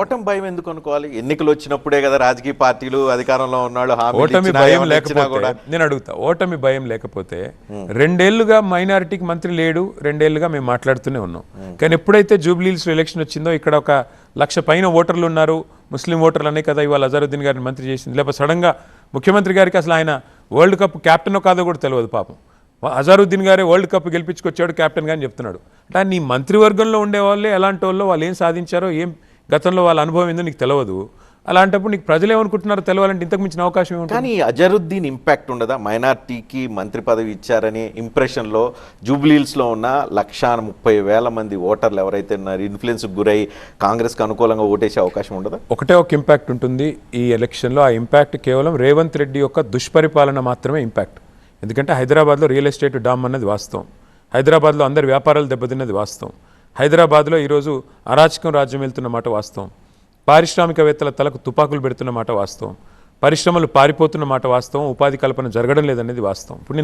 ఓటమి భయం ఎందుకు అనుకోవాలి? ఎన్నికలు వచ్చినప్పుడే కదా రాజకీయ పార్టీలు అధికారంలో ఉన్నాళ్ళు హామీలు ఓటమి భయం లేకపోతే నేను అడుగుతా ఓటమి భయం లేకపోతే రెండేళ్ళుగా మైనారిటీకి మంత్రి లేడు రెండేళ్ళుగా మేము మాట్లాడుతూనే ఉన్నాం. కానీ ఎప్పుడైతే జూబ్లీహిల్స్ ఎలక్షన్ వచ్చిందో ఇక్కడ ఒక లక్ష పైన ఓటర్లు ఉన్నారు. ముస్లిం ఓటర్లు అనే కదా ఇవాళ అజరుద్దీన్ గారిని మంత్రి చేసింది. లేకపోతే సడన్గా ముఖ్యమంత్రి గారికి అసలు ఆయన వరల్డ్ కప్ కెప్టెనో కాదో కూడా తెలియదు పాపం. అజారుద్దీన్ గారే వరల్డ్ కప్ గెలిపించుకొచ్చాడు కెప్టెన్ గాని చెప్తున్నాడు. అంటే నీ మంత్రివర్గంలో ఉండే వాళ్ళే ఎలాంటి వాళ్ళు వాళ్ళు ఏం సాధించారో ఏం గతంలో వాళ్ళ అనుభవం ఏందో నీకు తెలియదు అలాంటప్పుడు నీకు ప్రజలు ఏమనుకుంటున్నారో తెలవాలంటే ఇంతకు మించిన అవకాశం ఏముంటుంది? కానీ అజరుద్దీన్ ఇంపాక్ట్ ఉండదా? మైనార్టీకి మంత్రి పదవి ఇచ్చారనే ఇంప్రెషన్లో జూబ్లీహిల్స్లో ఉన్న లక్షా ముప్పై వేల మంది ఓటర్లు ఎవరైతే ఉన్నారు ఇన్ఫ్లుయెన్స్కి గురై కాంగ్రెస్కి అనుకూలంగా ఓటేసే అవకాశం ఉండదా? ఒకటే ఒక ఇంపాక్ట్ ఉంటుంది. ఈ ఎలక్షన్లో ఆ ఇంపాక్ట్ కేవలం రేవంత్ రెడ్డి యొక్క దుష్పరిపాలన మాత్రమే ఇంపాక్ట్ ఎందుకంటే హైదరాబాద్లో రియల్ ఎస్టేట్ డామ్ అన్నది వాస్తవం. హైదరాబాద్లో అందరి వ్యాపారాలు దెబ్బతిన్నది వాస్తవం. హైదరాబాద్లో ఈరోజు అరాచకం రాజ్యం వెళ్తున్న మాట వాస్తవం. పారిశ్రామికవేత్తల తలకు తుపాకులు పెడుతున్న మాట వాస్తవం. పరిశ్రమలు పారిపోతున్న మాట వాస్తవం. ఉపాధి కల్పన జరగడం లేదనేది వాస్తవం. ఇప్పుడు